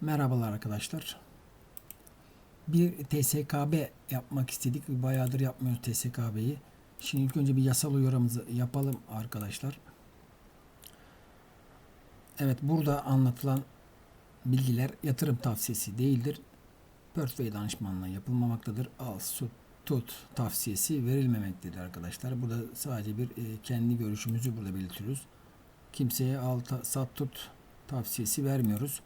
Merhabalar arkadaşlar. Bir TSKB yapmak istedik. Bayağıdır yapmıyoruz TSKB'yi. Şimdi ilk önce bir yasal uyarımızı yapalım arkadaşlar. Evet burada anlatılan bilgiler yatırım tavsiyesi değildir. Portföy danışmanlığı yapılmamaktadır. Al, tut, tut tavsiyesi verilmemektedir arkadaşlar. Burada sadece bir e, kendi görüşümüzü burada belirtiyoruz. Kimseye al, sat, tut tavsiyesi vermiyoruz.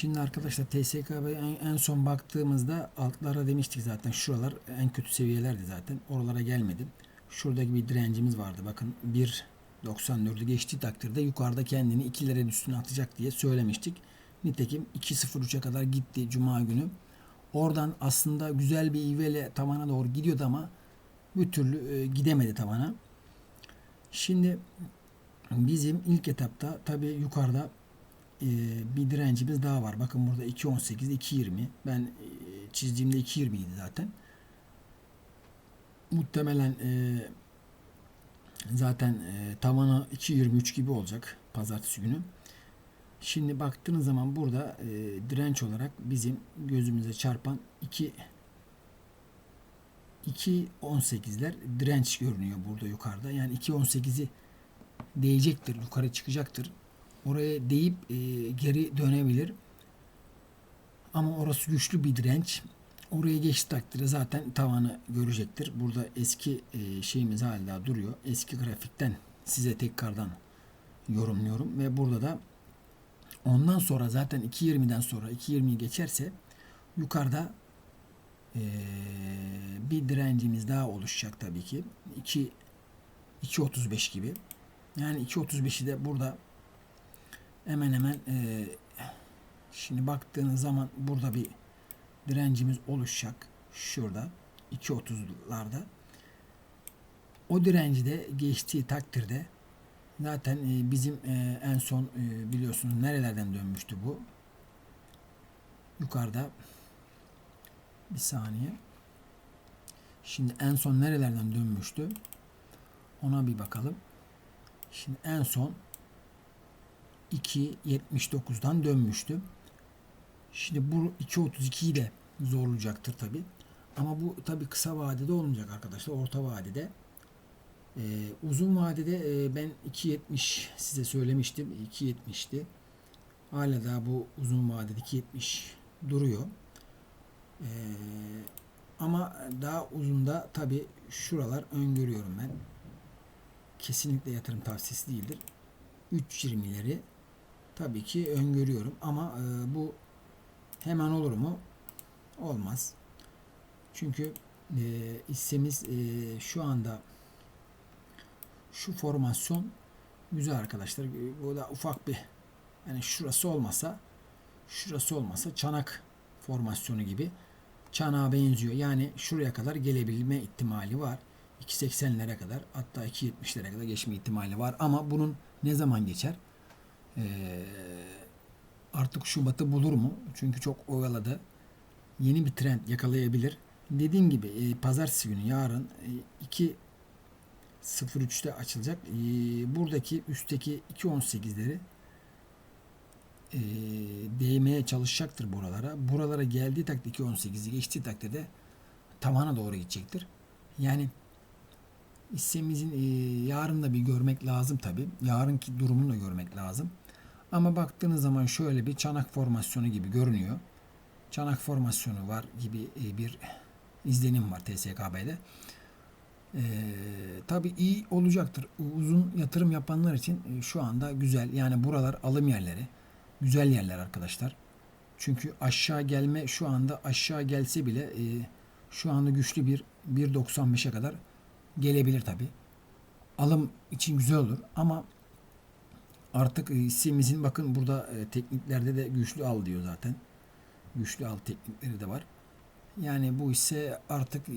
Şimdi arkadaşlar TSKB en, en son baktığımızda altlara demiştik zaten şuralar en kötü seviyelerdi zaten. Oralara gelmedim. Şuradaki bir direncimiz vardı. Bakın 1.94'ü geçtiği takdirde yukarıda kendini 2'lerin üstüne atacak diye söylemiştik. Nitekim 2.03'e kadar gitti Cuma günü. Oradan aslında güzel bir ivmeyle tavana doğru gidiyordu ama bir türlü e, gidemedi tavana. Şimdi bizim ilk etapta tabi yukarıda e, bir direncimiz daha var. Bakın burada 2.18, 2.20. Ben e, çizdiğimde 2.20 idi zaten. Muhtemelen e, zaten e, tavanı 2.23 gibi olacak pazartesi günü. Şimdi baktığınız zaman burada direnç olarak bizim gözümüze çarpan 2 2.18'ler direnç görünüyor burada yukarıda. Yani 2.18'i değecektir, yukarı çıkacaktır. Oraya deyip e, geri dönebilir. Ama orası güçlü bir direnç. Oraya geçti takdirde zaten tavanı görecektir. Burada eski e, şeyimiz hala duruyor. Eski grafikten size tekrardan yorumluyorum ve burada da ondan sonra zaten 2.20'den sonra 2.20'yi geçerse yukarıda e, bir direncimiz daha oluşacak tabii ki. 2 2.35 gibi. Yani 2.35'i de burada hemen hemen e, şimdi baktığınız zaman burada bir direncimiz oluşacak. Şurada 2.30'larda. O direnci de geçtiği takdirde zaten e, bizim e, en son e, biliyorsunuz nerelerden dönmüştü bu? Yukarıda bir saniye. Şimdi en son nerelerden dönmüştü? Ona bir bakalım. Şimdi en son 2.79'dan dönmüştü. Şimdi bu 2.32'yi de zorlayacaktır tabi. Ama bu tabi kısa vadede olmayacak arkadaşlar. Orta vadede. Ee, uzun vadede e, ben 2.70 size söylemiştim. 2.70'ti. Hala daha bu uzun vadede 2.70 duruyor. Ee, ama daha uzunda tabi şuralar öngörüyorum ben. Kesinlikle yatırım tavsiyesi değildir. 3.20'leri tabii ki öngörüyorum ama e, bu hemen olur mu? Olmaz. Çünkü e, hissemiz e, şu anda şu formasyon güzel arkadaşlar. Bu da ufak bir yani şurası olmasa şurası olmasa çanak formasyonu gibi çanağa benziyor. Yani şuraya kadar gelebilme ihtimali var. 2.80'lere kadar hatta 2.70'lere kadar geçme ihtimali var. Ama bunun ne zaman geçer? Ee, artık Şubat'ı bulur mu? Çünkü çok oyaladı. Yeni bir trend yakalayabilir. Dediğim gibi e, pazartesi günü yarın e, 2.03'te açılacak. E, buradaki üstteki 2.18'leri e, değmeye çalışacaktır buralara. Buralara geldiği takdirde 2.18'i geçtiği takdirde tavana doğru gidecektir. Yani hissemizin e, yarın da bir görmek lazım tabi. Yarınki durumunu da görmek lazım. Ama baktığınız zaman şöyle bir çanak formasyonu gibi görünüyor. Çanak formasyonu var gibi e, bir izlenim var TSKB'de. E, tabi iyi olacaktır. Uzun yatırım yapanlar için e, şu anda güzel. Yani buralar alım yerleri. Güzel yerler arkadaşlar. Çünkü aşağı gelme şu anda aşağı gelse bile e, şu anda güçlü bir 1.95'e kadar gelebilir tabi. Alım için güzel olur ama artık e, hissemizin bakın burada e, tekniklerde de güçlü al diyor zaten. Güçlü al teknikleri de var. Yani bu hisse artık e,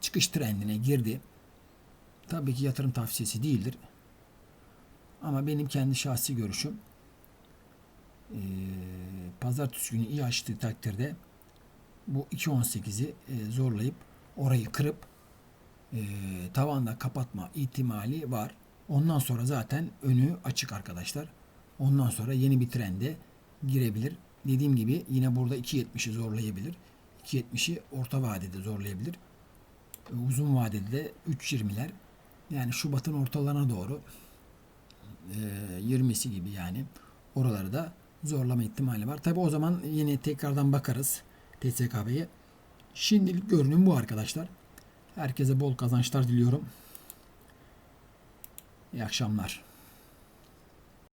çıkış trendine girdi. Tabii ki yatırım tavsiyesi değildir. Ama benim kendi şahsi görüşüm pazartesi günü iyi açtığı takdirde bu 2.18'i e, zorlayıp orayı kırıp tavanda kapatma ihtimali var. Ondan sonra zaten önü açık arkadaşlar. Ondan sonra yeni bir trende girebilir. dediğim gibi yine burada 2.70'i zorlayabilir. 2.70'i orta vadede zorlayabilir. E, Uzun vadede de 3.20'ler yani Şubat'ın ortalarına doğru e, 20'si gibi yani oraları da zorlama ihtimali var. Tabi o zaman yine tekrardan bakarız TSKB'ye. Şimdilik görünüm bu arkadaşlar. Herkese bol kazançlar diliyorum. İyi akşamlar.